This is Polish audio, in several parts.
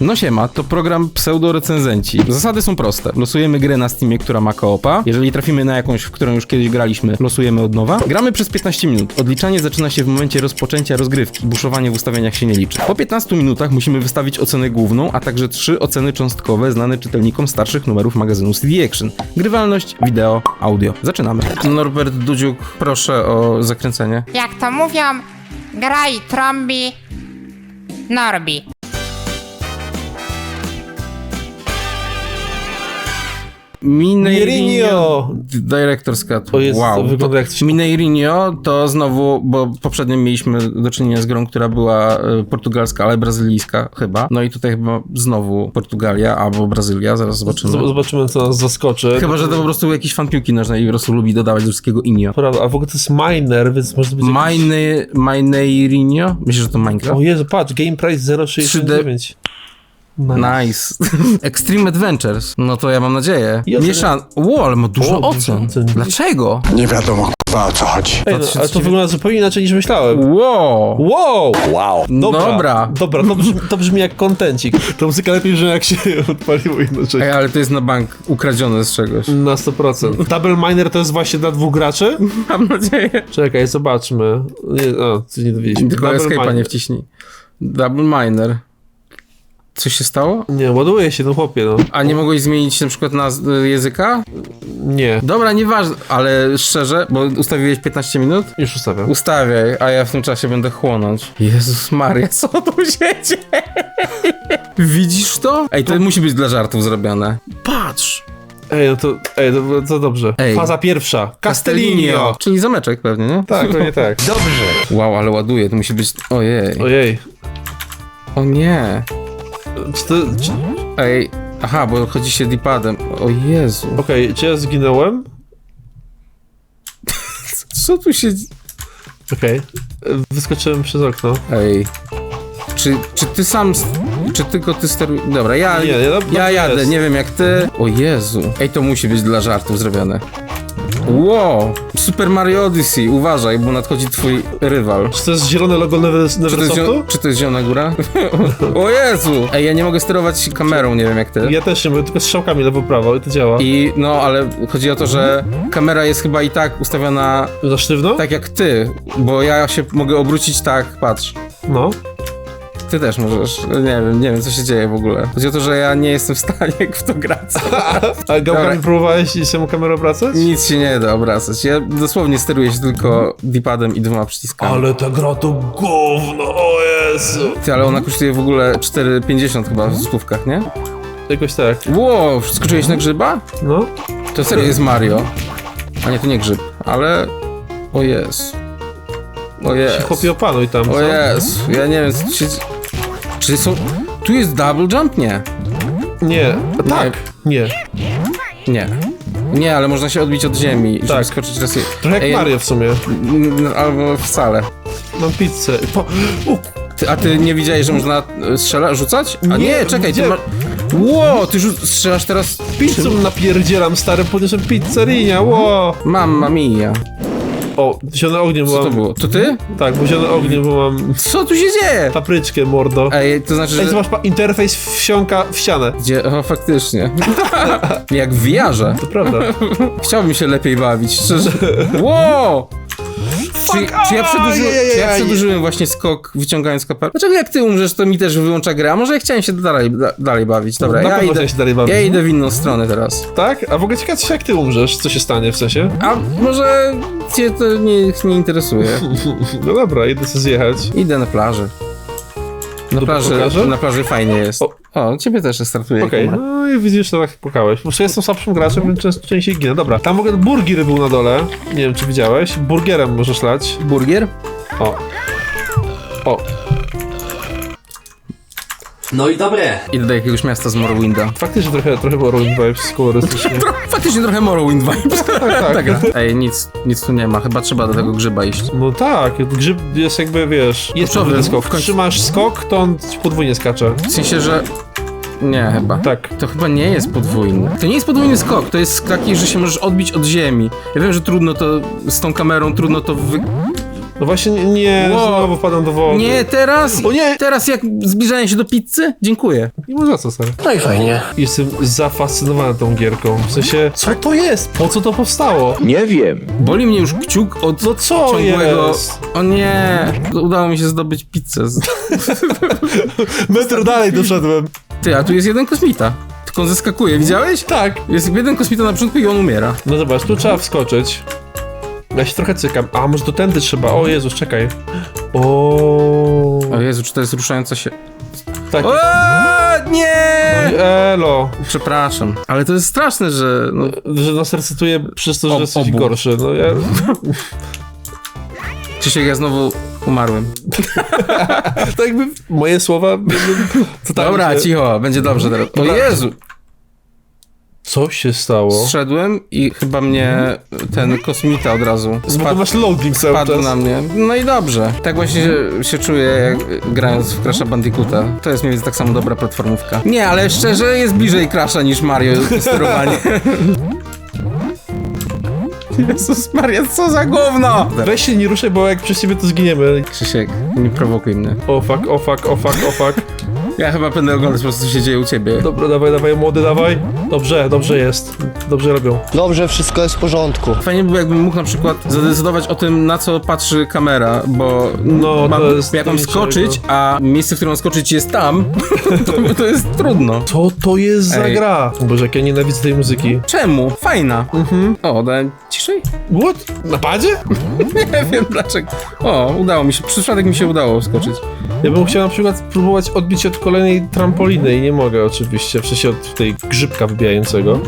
No siema, to program pseudo-recenzenci. Zasady są proste. Losujemy grę na Steamie, która ma koopa. Jeżeli trafimy na jakąś, w którą już kiedyś graliśmy, losujemy od nowa. Gramy przez 15 minut. Odliczanie zaczyna się w momencie rozpoczęcia rozgrywki. Buszowanie w ustawieniach się nie liczy. Po 15 minutach musimy wystawić ocenę główną, a także trzy oceny cząstkowe znane czytelnikom starszych numerów magazynu CD Action. Grywalność, wideo, audio. Zaczynamy. Norbert Dudziuk, proszę o zakręcenie. Jak to mówią, graj trąbi, Norbi. Mineirinho Director's Cut. O wow. wygląda jak coś- Mineirinho to znowu, bo poprzednio mieliśmy do czynienia z grą, która była e, portugalska, ale brazylijska chyba. No i tutaj chyba znowu Portugalia albo Brazylia, zaraz zobaczymy. Zobaczymy, co nas zaskoczy. Chyba, że to po prostu jakiś fan piłki nożnej i po prostu lubi dodawać do wszystkiego inio. Prawda, a w ogóle to jest miner, więc może być jakiś... Mine, Mineirinho? Myślisz, że to Minecraft? O Jezu, patrz, game price 0,69. Nice. Extreme Adventures. No to ja mam nadzieję. Oceny- Mieszan. Wow, ale ma dużo O, ocen. ocen. Dlaczego? Nie wiadomo kurwa o co chodzi. Ej, no, ale to 2009. wygląda zupełnie inaczej niż myślałem. Wow. Wow! Wow. Dobra, Dobra. dobra to, brzmi, to brzmi jak kontencik. To muzyka lepiej brzmi jak się odpaliło inaczej. Ej, ale to jest na bank ukradzione z czegoś. Na 100%. Double miner to jest właśnie dla dwóch graczy? Mam nadzieję. Czekaj, zobaczmy. Nie, o, coś nie dowiedzieliśmy. Tylko Double escape'a miner. nie wciśnij. Double miner. Coś się stało? Nie, ładuje się, no chłopie, no. A nie mogłeś zmienić na przykład naz- y, języka? Nie. Dobra, nieważne, ale szczerze, bo ustawiłeś 15 minut? Już ustawiam. Ustawiaj, a ja w tym czasie będę chłonąć. Jezus Maria, co tu się dzieje? Widzisz to? Ej, to musi być dla żartów zrobione. Patrz! Ej, no to, ej, to, to dobrze. Ej. Faza pierwsza. Castellinio. Czyli zameczek pewnie, nie? Tak, pewnie tak. Wow, ale ładuje, to musi być... Ojej. Ojej. O nie. Czy to... Czy... Ej, aha, bo chodzi się D-padem. O Jezu. Okej, czy ja zginąłem? Co tu się... Okej. Wyskoczyłem przez okno. Ej. Czy, czy ty sam... s- Czy tylko ty sterujesz... Dobra, ja... Nie, dobrze ja jadę, jest. nie wiem jak ty. O Jezu. Ej, to musi być dla żartów zrobione. Wow! Super Mario Odyssey, uważaj, bo nadchodzi twój rywal. Czy to jest zielone logo Never- Czy to jest, Neversoftu? zio- czy to jest Zielona Góra? o Jezu! Ej, ja nie mogę sterować kamerą, nie wiem jak ty. Ja też nie mogę, tylko strzałkami lewo-prawo i to działa. I no, ale chodzi o to, że kamera jest chyba i tak ustawiona Za sztywno? tak jak ty, bo ja się mogę obrócić tak, patrz. No. Ty też możesz. Nie wiem, nie wiem co się dzieje w ogóle. Chodzi o to, że ja nie jestem w stanie w to grać. A gałkami próbowałeś i samą kamerę obracać? Nic się nie da obracać. Ja dosłownie steruję się tylko D-padem i dwoma przyciskami. Ale ta gra to gówno, o Jezu. Ty, ale ona kosztuje w ogóle 4,50 chyba w stówkach, nie? Jakoś tak. Wow, skoczyłeś na grzyba? No. To serio jest Mario. A nie, to nie grzyb, ale... O jest. O jest. Chłopie opanuj tam, O co? jest. Ja nie wiem, co się... Czy są... Tu jest double jump? Nie. Nie. Tak. Nie. Nie. Nie, ale można się odbić od ziemi, żeby Tak. skoczyć raz... Trochę jak Ej, Mario w sumie. n- Albo wcale. Mam pizzę. Po... U, Ty, a ty nie widziałeś, że można e, strzela, rzucać? A nie, Nie, czekaj, ty gdzie? masz... Ło, ty rzu- strzelasz teraz... pizzą napierdzielam, stary, podniosłem pizzerinia, ło! Mamma mia. O, zielone ognie, bo Co to mam... było? To ty? Tak, bo zielone ognie, bo mam Co tu się dzieje? papryczkę, mordo. Ej, to znaczy, Ej, że... zobacz, pa, interfejs wsiąka w ścianę. Gdzie? O, faktycznie. Jak w VR-ze. To prawda. Chciałbym się lepiej bawić, szczerze. Wow! Czy, czy, ja przedłużyłem, Ajajajaj. czy ja przedłużyłem właśnie skok wyciągając kapelę? Dlaczego jak ty umrzesz, to mi też wyłącza grę? A może ja chciałem się dalej, da, dalej bawić? Dobra, Na ja idę, się dalej bawić. ja idę w inną stronę teraz. Tak? A w ogóle ciekawe, jak ty umrzesz, co się stanie w sensie? A może cię to nie, nie interesuje? No dobra, idę sobie zjechać. Idę na plaży. Na plaży, na plaży fajnie jest. O. O, ciebie też startuje. Okej, no i widzisz, to tak pukałeś. Bo ja jestem słabszym graczem, więc często częściej ginę. Dobra, tam w ogóle burger był na dole. Nie wiem, czy widziałeś. Burgerem możesz lać. Burgier? O. O. No i dobre. Idę do jakiegoś miasta z Morrowinda. Faktycznie trochę, trochę Rolling Vibes kolorystycznie. Faktycznie trochę Morrowind vibes. tak, tak. Ej, nic, nic tu nie ma. Chyba trzeba do tego grzyba iść. No tak, grzyb jest jakby, wiesz, jest podwójny skok. Końcu- Trzymasz skok, to on podwójnie skacze. W sensie, że... Nie, chyba. Tak. To chyba nie jest podwójny. To nie jest podwójny skok, to jest taki, że się możesz odbić od ziemi. Ja wiem, że trudno to z tą kamerą, trudno to wy... No właśnie, nie, nie Wow. znowu wpadam do wody. Nie, teraz? O nie! Teraz jak zbliżają się do pizzy? Dziękuję. Nie ma za co, stary. No i fajnie. Jestem zafascynowany tą gierką. W sensie, co to jest? Po co to powstało? Nie wiem. Boli mnie już kciuk od No co ciągłego... jest? O nie, udało mi się zdobyć pizzę. Z... Metr dalej doszedłem. Ty, a tu jest jeden kosmita. Tylko on zeskakuje, widziałeś? Tak. Jest jeden kosmita na początku i on umiera. No zobacz, tu trzeba wskoczyć. Ja się trochę cykam. A, może to tędy trzeba. O Jezus, czekaj. O. O Jezu, czy to jest ruszająca się... Tak. O, nie! Elo. Przepraszam, ale to jest straszne, że... No, Że nas recytuje przez to, że jesteś obu. gorszy. No ja... Krzysiek, ja znowu umarłem. Tak jakby moje słowa... jakby totalnie Dobra, się- cicho, będzie dobrze teraz. O. Jezu! Co się stało? Zszedłem i chyba mnie ten kosmita od razu Bo spadł, masz loading cały spadł czas. na mnie. No i dobrze. Tak właśnie się, się czuję, jak grając w Crash'a Bandicoota. To jest mniej więcej tak samo dobra platformówka. Nie, ale szczerze jest bliżej Crash'a niż Mario sterowanie. Jezus Maria, co za gówno! Weź się nie ruszaj, bo jak przez ciebie to zginiemy. Krzysiek, nie prowokuj mnie. O fuck, o fuck, o fuck, o fuck. Ja chyba będę oglądać po prostu, co się dzieje u ciebie. Dobra, dawaj, dawaj, młody, dawaj. Dobrze, dobrze jest. Dobrze robią. Dobrze, wszystko jest w porządku. Fajnie by było, jakbym mógł na przykład zadecydować o tym, na co patrzy kamera, bo No, mam, to jest jak mam skoczyć, a miejsce, w którym mam skoczyć jest tam, to, to jest trudno. Co to jest za Ej. gra? Boże, jak ja nienawidzę tej muzyki. Czemu? Fajna. O, dałem ciszej? What? Na padzie? Nie wiem dlaczego. O, udało mi się, przypadek mi się udało skoczyć. Ja bym chciał na przykład próbować odbić od kolejnej trampoliny i nie mogę oczywiście, w sensie od tej grzybka wybijającego.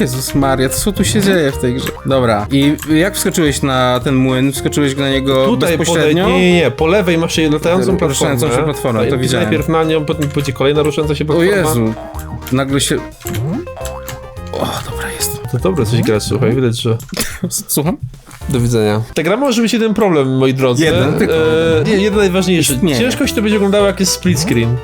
Jezus Maria, co tu się dzieje w tej grze? Dobra, i jak wskoczyłeś na ten młyn? Wskoczyłeś na niego Tutaj bezpośrednio? podaj, nie, nie, nie, po lewej masz latającą platformę. Ruszającą się platformę, to widziałem. Najpierw na nią, potem będzie kolejna ruszająca się O platforma. Jezu, nagle się... O, dobra, jest. To dobre coś grać, słuchaj, widać, że... Słucham? Do widzenia. Ta gra może być jeden problem, moi drodzy. Jeden tylko. E, nie, jeden najważniejszy. Istnieje. Ciężko się to będzie oglądało, jak jest split screen.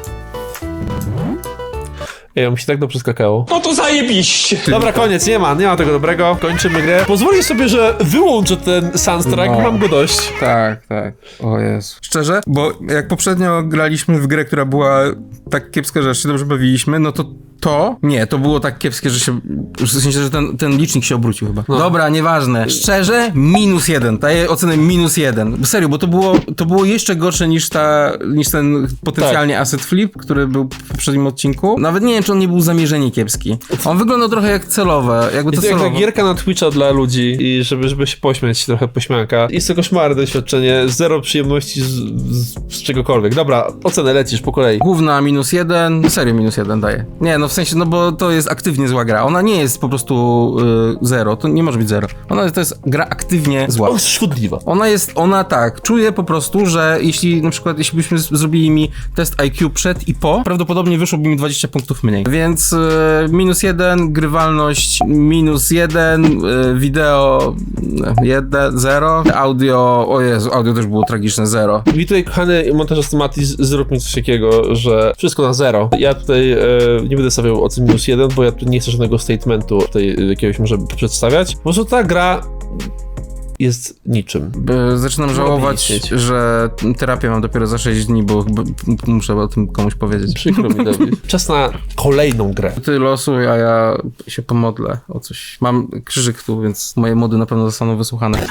Ej, mi się tak dobrze skakało. No to zajebiście. Dobra, koniec, nie ma, nie ma tego dobrego. Kończymy grę. Pozwolisz sobie, że wyłączę ten soundtrack, No. mam go dość. Tak, tak. O Jezu. Szczerze, bo jak poprzednio graliśmy w grę, która była tak kiepska, że się dobrze bawiliśmy, no to to, nie, to było tak kiepskie, że się, w sensie, że ten, ten licznik się obrócił chyba. Dobra, nieważne. Szczerze, minus jeden. Daję ocenę minus jeden. Serio, bo to było, to było jeszcze gorsze niż ta, niż ten potencjalnie asset flip, który był w poprzednim odcinku. Nawet nie wiem, czy on nie był zamierzenie kiepski. On wyglądał trochę jak celowe, jakby to Jest to jak celowo. ta gierka na Twitcha dla ludzi i żeby, żeby się pośmiać trochę pośmianka. Jest to koszmarne doświadczenie, zero przyjemności z, z, z czegokolwiek. Dobra, ocenę lecisz po kolei. Główna minus jeden, serio minus jeden daje. Nie, no w sensie, no bo to jest aktywnie zła gra. Ona nie jest po prostu y, zero, to nie może być zero. Ona to jest gra aktywnie zła. O, jest szkodliwa. Ona jest, ona tak, czuje po prostu, że jeśli na przykład, jeśli byśmy zrobili mi test IQ przed i po, prawdopodobnie wyszłoby mi 20 punktów mniej. Więc y, minus jeden, grywalność minus jeden, y, wideo y, jeden, zero, audio, o Jezu, audio też było tragiczne, zero. I tutaj, kochany montażysta Matis, zrób mi coś takiego, że wszystko na zero. Ja tutaj e, nie będę stawiał ocen minus jeden, bo ja tu nie chcę żadnego statementu tutaj jakiegoś może przedstawiać. Po prostu ta gra jest niczym. Zaczynam żałować, że terapię mam dopiero za 6 dni, bo muszę o tym komuś powiedzieć. Przykro mi, Dawid. Czas na kolejną grę. Ty losuj, a ja się pomodlę o coś. Mam krzyżyk tu, więc moje mody na pewno zostaną wysłuchane.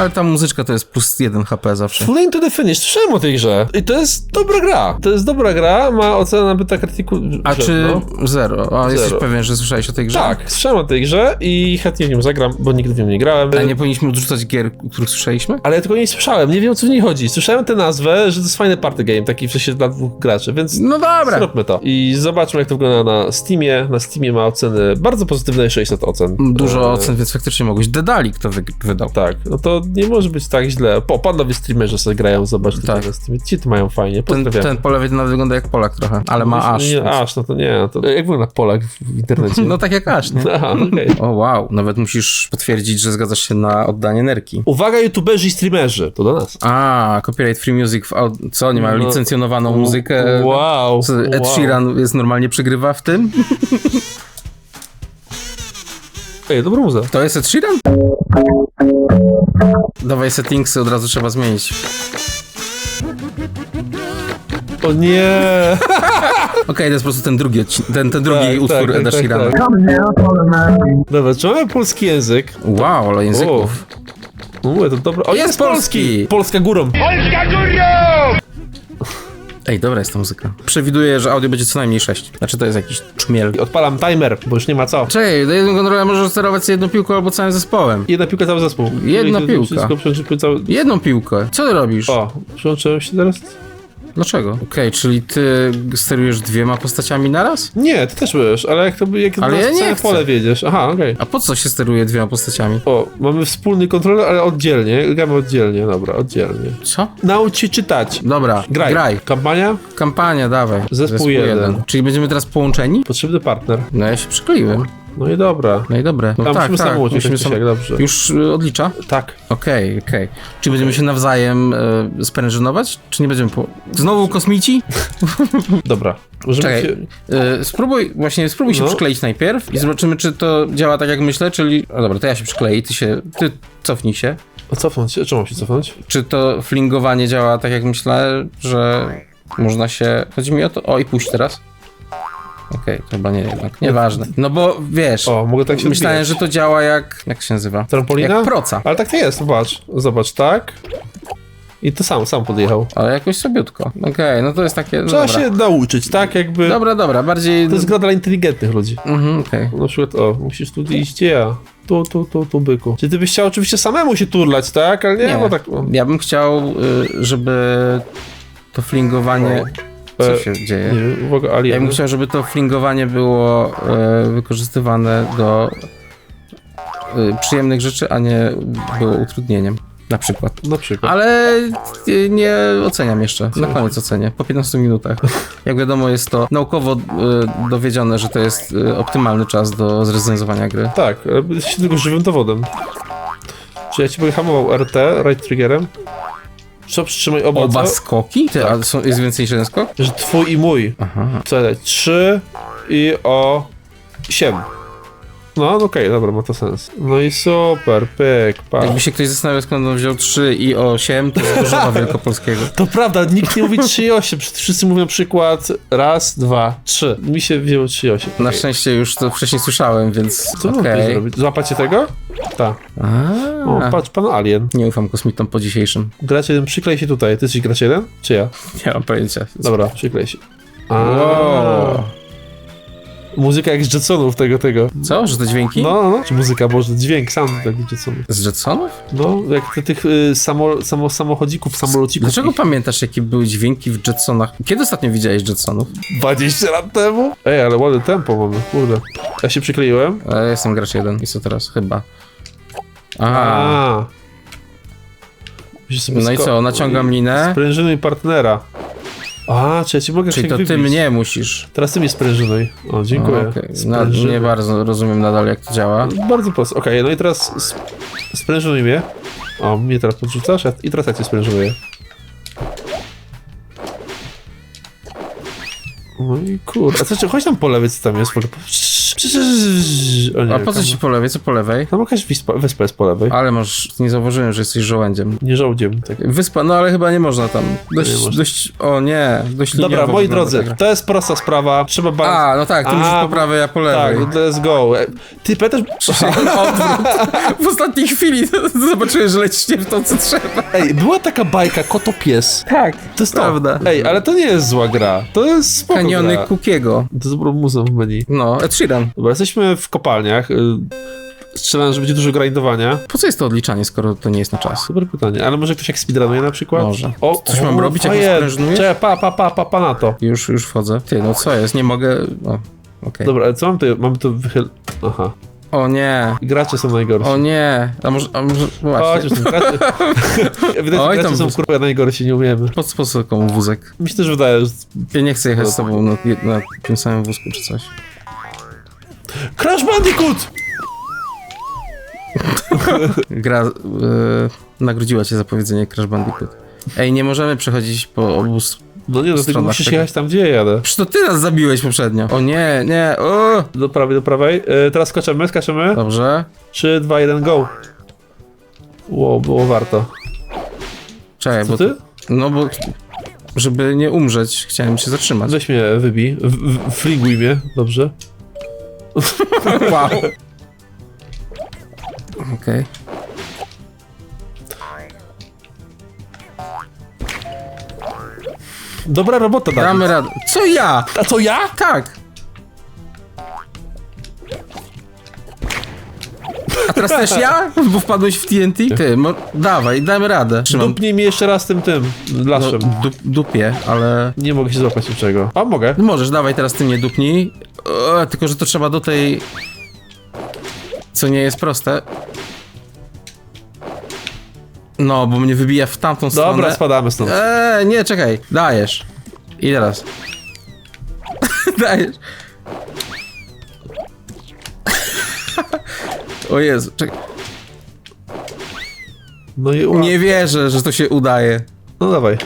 Ale ta muzyczka to jest plus 1 HP zawsze. Flame to the Finish, słyszałem o tej grze. I to jest dobra gra. To jest dobra gra, ma ocenę na Metacriticu. A czy no. zero? A jesteś pewien, że słyszałeś o tej grze? Tak, słyszałem o tej grze i chętnie w nią zagram, bo nigdy w nią nie grałem. A nie powinniśmy odrzucać gier, których słyszeliśmy? Ale ja tego nie słyszałem, nie wiem o co w niej chodzi. Słyszałem tę nazwę, że to jest fajny party game, taki w sensie dla dwóch graczy, więc No dobra. zróbmy to. I zobaczmy jak to wygląda na Steamie. Na Steamie ma oceny bardzo pozytywne, 600 ocen. Dużo E, ocen, więc faktycznie mogłeś. Dedali kto wy wydał. Tak, no to nie może być tak źle. Po, panowie streamerzy sobie grają, zobacz Tak. na Steamie. Ci to mają fajnie, Ten, ten po lewej to nawet wygląda jak Polak trochę, ale ma aż. Nie, więc- aż, no to nie, to jak wygląda Polak w internecie? No tak jak aż, nie? Aha, okej. O wow, nawet musisz potwierdzić, że zgadzasz się na oddanie nerki. Uwaga, youtuberzy i streamerzy, to do nas. A, copyright free music, w co, nie mają No. licencjonowaną muzykę? Wow. Co, Ed wow. Sheeran jest normalnie przegrywa w tym? Ej, dobra muza. To jest Ed Sheeran? Dawaj settingsy, od razu trzeba zmienić. O nie! Okej, to jest po prostu ten drugi, ten, ten drugi Tak, utwór tak, Eda tak, Sheerana. tak. Dobra, czy mamy polski język? Wow, ale języków. O, Mówię, to dobra. O, Jest jest polski! polski! Polska górą. Ej, dobra jest ta muzyka. Przewiduję, że audio będzie co najmniej 6. Znaczy to jest jakiś czmiel. Odpalam timer, bo już nie ma co. Czekaj, do jednego kontrola możesz sterować jedną piłką albo całym zespołem. Jedna piłka, cały zespół. Jedna to piłka. Wszystko przyłączy cały... Jedną piłkę. Co ty robisz? O, przyłączyłem się teraz? Dlaczego? Okej, czyli ty sterujesz dwiema postaciami naraz? Nie, ty też byłeś, ale jak to by, jak Ale na ja nie całe chcę. pole wiedziesz. Aha, okej. A po co się steruje dwiema postaciami? O, mamy wspólny kontroler, ale oddzielnie. Gramy oddzielnie, dobra, oddzielnie. Co? Naucz się czytać. Dobra, Graj. graj. Kampania? Kampania, dawaj. Zespół jeden. Czyli będziemy teraz połączeni? Potrzebny partner. No ja się przykleiłem. No i dobra. No i dobre. No Tam tak, musimy tak. musimy sam... dobrze. Już y, odlicza? Tak. Okej, okej. Czy będziemy się nawzajem y, sprężynować? Czy nie będziemy po... Znowu kosmici? Dobra. Możemy Czekaj. się... Y, spróbuj, właśnie spróbuj się No. przykleić najpierw i zobaczymy, czy to działa tak jak myślę, czyli... No dobra, to ja się przyklei, ty się... Ty cofnij się. A cofnąć się? Czemu mam się cofnąć? Czy to flingowanie działa tak jak myślę, że można się... Chodzi mi o to... O, i puść teraz. Okej, to chyba nie jednak. Nieważne. No bo wiesz... O, mogę tak się Myślałem, odbijać. że to działa jak... Jak się nazywa? Trampolina? Jak proca. Ale tak nie jest, zobacz. Zobacz, tak. I to sam, sam podjechał. Ale jakoś sobiutko. Okej, no to jest takie... No Trzeba dobra. się nauczyć, tak? Jakby... Dobra, dobra, bardziej... To jest gra dla inteligentnych ludzi. Mhm, okej. Na przykład, o, musisz tu iść, gdzie ja? Tu, tu, tu, tu, byku. Czy ty byś chciał oczywiście samemu się turlać, tak? Ale nie, Nie, bo tak... O. ja bym chciał, y, żeby to flingowanie... Co E, się dzieje? Nie uwaga, Ja alien. bym chciał, żeby to flingowanie było e, wykorzystywane do e, przyjemnych rzeczy, a nie było utrudnieniem. Na przykład. Na przykład. Ale e, nie oceniam jeszcze. Na koniec ocenię. Po 15 minutach. Jak wiadomo, jest to naukowo e, dowiedzione, że to jest e, optymalny czas do zrecenzowania gry. Tak, ale jesteś tylko żywym dowodem. Czy ja ci będę hamował RT, right triggerem? Co przytrzymaj oba, Oba co? skoki? Ty, a są, jest więcej niż jeden skok? Że twój i mój. Aha. Dać? 3 i o 7. No, okej, dobra, ma to sens. No i super, pyk, pa. Jakby się ktoś zastanawiał, skąd on wziął 3 i 8, to jest używa wielkopolskiego. To prawda, nikt nie mówi 3 i 8. Wszyscy mówią przykład raz, dwa, trzy. Mi się wzięło 3 i 8. Na szczęście już to wcześniej słyszałem, więc Co okay. zrobić? Złapacie tego? Tak. O, A, patrz, pan Alien. Nie ufam kosmitom po dzisiejszym. Gracie jeden, przyklej się tutaj. Ty jesteś gracie jeden? Czy ja? Nie mam pojęcia. Dobra, przyklej się. A, Wow. Muzyka jak z Jetsonów tego, tego. Co? Że te dźwięki? No, no. Czy muzyka, boże, dźwięk, sam jak z Jetsonów. Z Jetsonów? No, jak te, tych y, samo, samo, samochodzików, samolocików. Dlaczego ich pamiętasz, jakie były dźwięki w Jetsonach? Kiedy ostatnio widziałeś Jetsonów? 20 lat temu? Ej, ale ładne tempo mamy, kurde. Ja się przykleiłem. A ja jestem gracz jeden. I co teraz? Chyba. Aha. A. No i co? Naciągam linę. Sprężynuj partnera. A, czy ja ci mogę Czyli to ty wybić? mnie musisz. Teraz ty mnie sprężynuj. O, dziękuję. Okej. No, nie bardzo rozumiem nadal, jak to działa. Bardzo prosto. Okej, no i teraz sp- sprężynuj mnie. O, mnie teraz podrzucasz ja- i teraz ja cię sprężynuję. No i kur... A co, chodź tam po lewej, co tam jest? O, nie, A po co ci po lewej? Co po lewej? Tam jakaś wyspa, wyspa jest po lewej. Ale masz, nie zauważyłem, że jesteś żołędziem. Nie żołdziem. Tak. Wyspa, no ale chyba nie można tam. Dość, Nie można. dość, o nie, dość Dobra, moi drodzy, ta gra. to jest prosta sprawa. Trzeba bardzo... A, no tak, ty A, musisz po prawej, ja po Tak, lewej. let's go. E, Ty. Odwrót. W ostatniej chwili zobaczyłeś, że lecisz nie w to, co trzeba. Ej, była taka bajka Kotopies. Tak, To jest to. prawda. Ej, ale to nie jest zła gra. To jest spoko Kaniony gra. Kukiego. To jest muzeum w menu. No, Ed Sheeran. Dobra, jesteśmy w kopalniach. y, Strzelam, że będzie dużo grindowania. Po co jest to odliczanie, skoro to nie jest na czas? Super pytanie. Ale może ktoś jak speedrunuje na przykład? Może. O, Coś mam robić, jak fajer. sprężynujesz? Czekaj, pa, pa, pa, pa, pa na to. Już, już wchodzę. Ty, no co jest? Nie mogę... O, okej. Dobra, ale co mam tu? Mamy tu wychyl... Aha. O nie, Gracze są najgorsi. o nie. A może, a może Chodź, właśnie. już tam gracze... Widać, Oj, tam gracze są wóz- kurwa najgorsi, nie umiemy. Po co, po co komu wózek? Mi się też wydaje, że... Ja nie chcę jechać z tobą na, na tym samym wózku czy coś. Crash Bandicoot! Gra y, nagrodziła cię za powiedzenie Crash Bandicoot. Ej, nie możemy przechodzić po obu No nie, do tego Stronach musisz tego. jechać tam, gdzie ja jadę. Przecież to ty nas zabiłeś poprzednio. O nie, nie, o! Do prawej, do prawej. E, teraz skaczemy, skaczemy. Dobrze. 3, 2, 1, go. Wow, było warto. Czekaj, Co bo... ty? No bo... Żeby nie umrzeć, chciałem się zatrzymać. Weź mnie, wybij. W, w, friguj mnie, dobrze? Wow. Okej. Dobra robota, Dawid. Damy radę. Co ja? A to ja? Tak. A teraz też ja? Bo wpadłeś w TNT? Ty, mo- dawaj, damy radę. Trzymam Dupnij mnie jeszcze raz tym, tym, no, laszem. dup, dupie, ale... Nie mogę się złapać niczego. A mogę. Możesz, dawaj teraz ty mnie dupnij. O, tylko, że to trzeba do tej... Co nie jest proste. No, bo mnie wybija w tamtą stronę. Dobra, spadamy stąd. Eee, nie, czekaj. Dajesz. I teraz. Dajesz. o Jezu, czekaj. No i Nie wierzę, że to się udaje. No dawaj.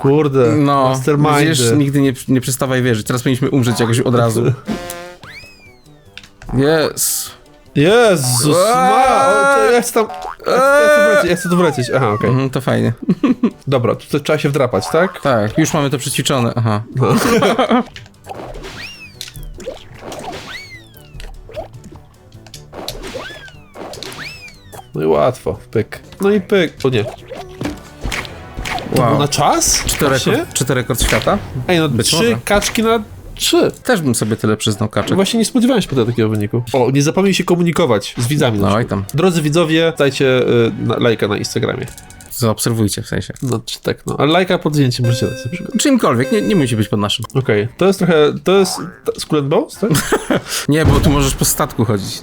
Kurde, No, mastermindy. wiesz, nigdy nie, nie przestawaj wierzyć. Teraz powinniśmy umrzeć jakoś od razu. Yes. Jezus, ma, o, to ja chcę tam... Ja chcę, chcę wlecieć, ja chcę tu. Aha, okej. Mhm, to fajnie. Dobra, tutaj trzeba się wdrapać, tak? Tak, już mamy to przećwiczone. Aha. No i łatwo, pyk. No i pyk. O nie. Wow. Na czas? Czy to, rekord, czy to rekord świata? Ej, no Być trzy może. kaczki na trzy. Też bym sobie tyle przyznał kaczek. Właśnie nie spodziewałem się potem takiego wyniku. O, nie zapomnij się komunikować z widzami. No i tam. Drodzy widzowie, dajcie y, na, lajka na Instagramie. Zaobserwujcie w sensie. No, czy tak, no. Ale lajka pod zdjęciem możecie dać na przykład. Czymkolwiek, nie, nie musi być pod naszym. Okej, to jest trochę, to jest Skull and Bones, tak? Nie, bo tu możesz po statku chodzić.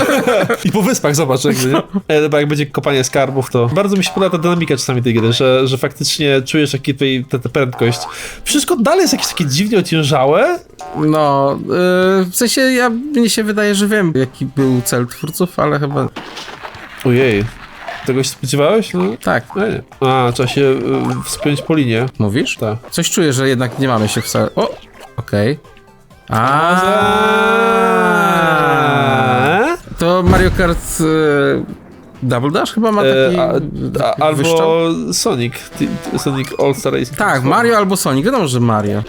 I po wyspach, zobacz, jakby, nie? E, bo jak będzie kopanie skarbów, to bardzo mi się podoba ta dynamika czasami tej gry, że, że faktycznie czujesz jaki tutaj tę tę prędkość. Wszystko dalej jest jakieś takie dziwnie ociężałe. No, yy, w sensie ja, mnie się wydaje, że wiem, jaki był cel twórców, ale chyba Ojej, tego się spodziewałeś? No, tak. nie. A, trzeba się y, wspiąć po linie. Mówisz? Tak. Coś czuję, że jednak nie mamy się wcale... O! Okej. A. Eee? To Mario Kart... Yy, Double Dash chyba ma taki... E, a, a, taki albo wyszczał? Sonic, Sonic All Star Racing. Tak, Mario albo Sonic. Wiadomo, że Mario.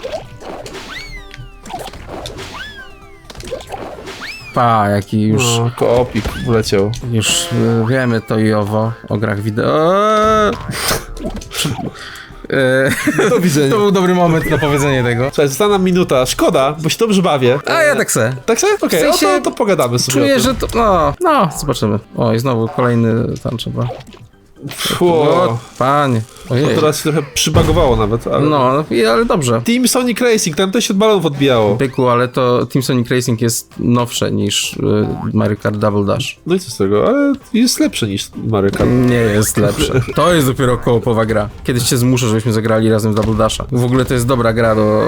Pa, jaki już... No, koopik wleciał. Już y, wiemy to i owo o grach wideo. Eee, Do widzenia. to był dobry moment na powiedzenie tego. Słuchaj, została nam minuta. Szkoda, bo się dobrze bawię. A ja tak se. Tak sobie? Okej, W sensie no to, to pogadamy sobie o Czuję, tym. że to. No, no, zobaczymy. O, i znowu kolejny tam trzeba. Fu, O, panie. to Ojej. teraz się trochę przybagowało nawet, ale... No, no, i- ale dobrze. Team Sonic Racing, tam też się od balonów odbijało. Byku, ale to Team Sonic Racing jest nowsze niż y, Mario Kart Double Dash. No i co z tego, ale jest lepsze niż Mario Kart. Nie jest lepsze. To jest dopiero kołopowa gra. Kiedyś cię zmuszę, żebyśmy zagrali razem w Double Dasha. W ogóle to jest dobra gra do...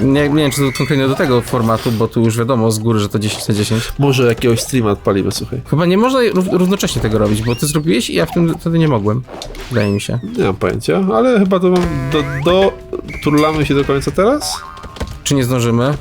Nie, nie wiem, czy to konkretnie do tego formatu, bo tu już wiadomo z góry, że to 10 na 10. Może jakiegoś streama odpalimy, słuchaj. Chyba nie można rów- równocześnie tego robić, bo ty zrobiłeś i ja w tym wtedy nie mogłem. Wydaje mi się. Nie mam pojęcia, ale chyba to mam... Do, do... Turlamy się do końca teraz? Czy nie zdążymy?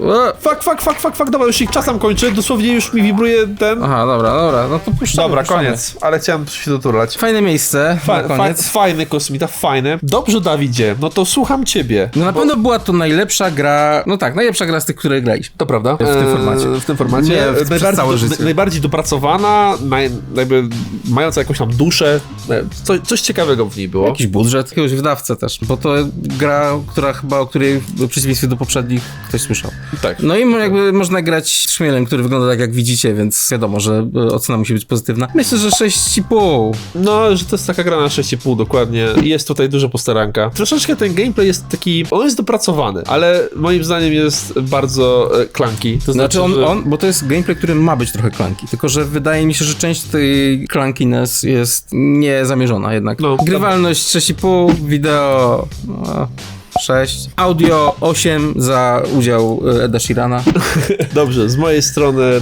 O! Fuck, fuck, fuck, fuck, fuck, dobra, już się czas nam kończy, dosłownie już mi wibruje ten... Aha, dobra, dobra, no to puszczamy. Dobra, puszczamy. koniec, ale chciałem się doturlać. Fajne miejsce Fa- na fa- koniec. fajny kosmita, fajny. Dobrze, Dawidzie, no to słucham ciebie. No na pewno była to najlepsza gra, no tak, najlepsza gra z tych, które graliśmy. To prawda. W tym formacie. E, w tym formacie. Nie, w- przez najbardziej, całe życie. naj- najbardziej dopracowana, naj, jakby mająca jakąś tam duszę. E, Co, coś ciekawego w niej było. Jakiś budżet, jakiegoś wydawcę też, bo to gra, która chyba, o której w przeciwieństwie do poprzednich ktoś słyszał. Tak. No i jakby można grać szmielem, który wygląda tak jak widzicie, więc wiadomo, że e, ocena musi być pozytywna. Myślę, że 6,5. No, że to jest taka gra na 6,5 dokładnie. Jest tutaj dużo postaranka. Troszeczkę ten gameplay jest taki, on jest dopracowany, ale moim zdaniem jest bardzo e, clunky. To Znaczy on, że... on, bo to jest gameplay, który ma być trochę klanki, tylko że wydaje mi się, że część tej clunkiness jest niezamierzona jednak. No, Grywalność 6,5, wideo... No, 6. Audio 8 za udział e, Eda Sheerana. Dobrze, z mojej strony e,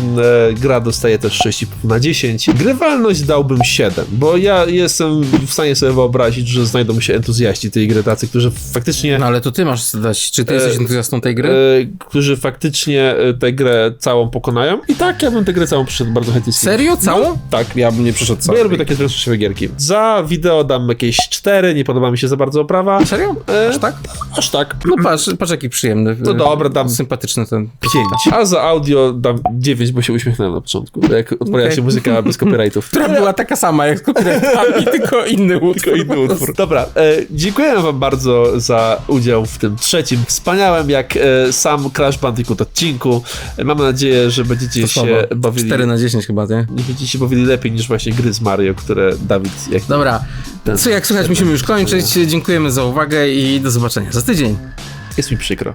gra dostaje też 6,5 na 10. Grywalność dałbym 7, bo ja jestem w stanie sobie wyobrazić, że znajdą się entuzjaści tej gry, tacy, którzy faktycznie No ale to ty masz dać. Czy ty jesteś E, entuzjastą tej gry? e, którzy faktycznie e, tę grę całą pokonają. I tak, ja bym tę grę całą przyszedł bardzo chętnie. Serio? Całą? Tak. Ja bym nie przyszedł Bo cały. ja lubię takie zręcznościowe gierki. Za wideo dam jakieś 4, nie podoba mi się za bardzo oprawa. Serio? Aż tak? Aż tak. No patrz, patrz jaki przyjemny. No dobra, dam Sympatyczny ten. 5. A za audio dam 9, bo się uśmiechnąłem na początku. Jak odpowiada Okej. się muzyka bez copyrightów. Która była taka sama jak copyrightami, tylko inny utwór. Tylko inny utwór. Dobra, e, dziękuję wam bardzo za udział w tym trzecim wspaniałym, jak e, sam Crash Bandicoot odcinku. E, mam nadzieję, że będziecie To się słowo. bawili... 4 na 10 chyba, nie? Nie będziecie się bawili lepiej niż właśnie gry z Mario, które Dawid jak Dobra. Co jak słychać, musimy już kończyć. Dziękujemy za uwagę i do zobaczenia za tydzień. jest mi przykro.